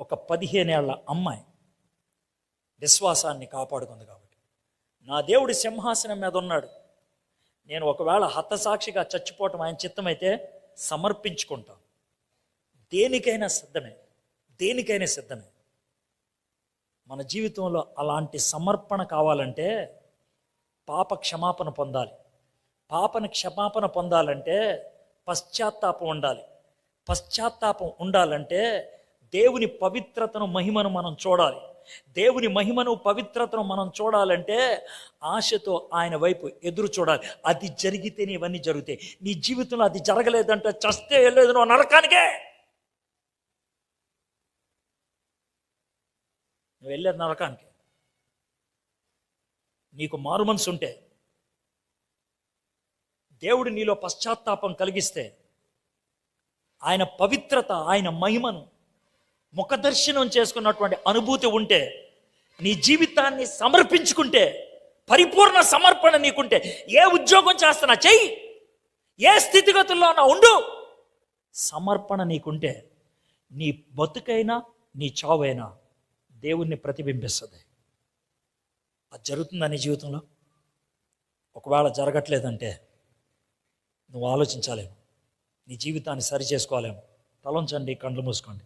ఒక పదిహేనేళ్ళ అమ్మాయి విశ్వాసాన్ని కాపాడుకుంది కాబట్టి. నా దేవుడి సింహాసనం మీద ఉన్నాడు. నేను ఒకవేళ హతసాక్షిగా చచ్చిపోవటం ఆయన చిత్తమైతే సమర్పించుకుంటాను దేనికైనా సిద్ధమే. దేనికైనా సిద్ధమే. మన జీవితంలో అలాంటి సమర్పణ కావాలంటే పాప క్షమాపణ పొందాలి. పాపను క్షమాపణ పొందాలంటే పశ్చాత్తాపం ఉండాలి. పశ్చాత్తాపం ఉండాలంటే దేవుని పవిత్రతను మహిమను మనం చూడాలి. దేవుని మహిమను పవిత్రతను మనం చూడాలంటే ఆశతో ఆయన వైపు ఎదురు చూడాలి. అది జరిగితేనే ఇవన్నీ జరుగుతాయి. నీ జీవితంలో అది జరగలేదంటే చస్తే వెళ్ళలేదు నువ్వు నరకానికే. నువ్వు వెళ్ళేది నరకానికి. నీకు మారు మనసు ఉంటే దేవుడు నీలో పశ్చాత్తాపం కలిగిస్తే ఆయన పవిత్రత ఆయన మహిమను ముఖదర్శనం చేసుకున్నటువంటి అనుభూతి ఉంటే నీ జీవితాన్ని సమర్పించుకుంటే పరిపూర్ణ సమర్పణ నీకుంటే ఏ ఉద్యోగం చేస్తున్నా చెయ్యి. ఏ స్థితిగతుల్లో నా ఉండు. సమర్పణ నీకుంటే నీ బతుకైనా నీ చావైనా దేవుణ్ణి ప్రతిబింబిస్తుంది. అది జరుగుతుందా నీ జీవితంలో? ఒకవేళ జరగట్లేదంటే నువ్వు ఆలోచించాలేమో నీ జీవితాన్ని సరి చేసుకోవాలేమో తలంచండి కండ్లు మూసుకోండి.